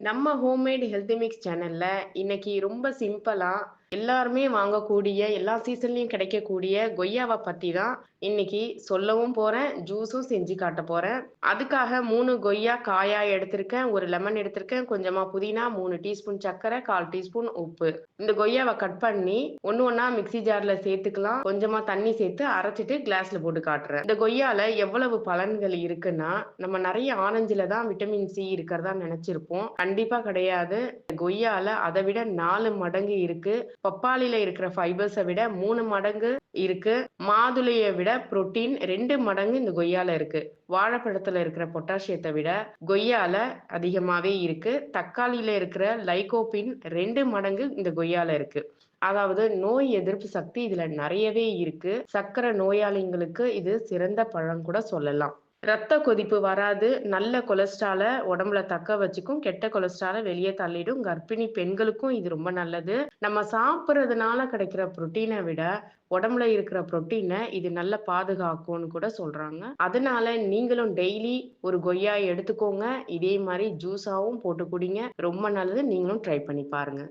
நம்ம homemade healthy mix சேனல்ல இன்னைக்கு ரொம்ப சிம்பிளா எல்லாருமே வாங்கக்கூடிய எல்லா சீசன்லயும் கிடைக்கக்கூடிய கொய்யாவை பத்தி தான் இன்னைக்கு சொல்லவும் போறேன் ஜூஸும் செஞ்சு காட்ட போறேன். அதுக்காக மூணு கொய்யா காயா எடுத்திருக்கேன் ஒரு லெமன் எடுத்திருக்கேன் கொஞ்சமா புதினா மூணு டீஸ்பூன் சர்க்கரை கால் டீஸ்பூன் உப்பு. இந்த கொய்யாவை கட் பண்ணி ஒன்னு ஒன்னா மிக்ஸி ஜார்ல சேர்த்துக்கலாம். கொஞ்சமா தண்ணி சேர்த்து அரைச்சிட்டு கிளாஸ்ல போட்டு காட்டுறேன். இந்த கொய்யால எவ்வளவு பலன்கள் இருக்குன்னா நம்ம நிறைய ஆரஞ்சுல தான் விட்டமின் சி இருக்கிறதா நினைச்சிருப்போம். கண்டிப்பா கிடையாது. கொய்யால அதை விட நாலு மடங்கு இருக்கு. பப்பாளியில இருக்கிற ஃபைபர்ஸை விட மூணு மடங்கு இருக்கு. மாதுளையை விட புரோட்டீன் ரெண்டு மடங்கு இந்த கொய்யால இருக்கு. வாழைப்பழத்துல இருக்கிற பொட்டாசியத்தை விட கொய்யால அதிகமாவே இருக்கு. தக்காளியில இருக்கிற லைகோபின் ரெண்டு மடங்கு இந்த கொய்யால இருக்கு. அதாவது நோய் எதிர்ப்பு சக்தி இதுல நிறையவே இருக்கு. சக்கரை நோயாளிங்களுக்கு இது சிறந்த பழம் கூட சொல்லலாம். ரத்த கொதிப்பு வராது நல்ல கொலஸ்ட்ராலை உடம்புல தக்க வச்சுக்கும் கெட்ட கொலஸ்ட்ராலை வெளியே தள்ளிடும். கர்ப்பிணி பெண்களுக்கும் இது ரொம்ப நல்லது. நம்ம சாப்பிட்றதுனால கிடைக்கிற புரோட்டீனை விட உடம்புல இருக்கிற புரோட்டீனை இது நல்ல பாதுகாக்கும்னு கூட சொல்றாங்க. அதனால நீங்களும் டெய்லி ஒரு கொய்யா எடுத்துக்கோங்க. இதே மாதிரி ஜூஸாவும் போட்டு குடிங்க. ரொம்ப நல்லது. நீங்களும் ட்ரை பண்ணி பாருங்க.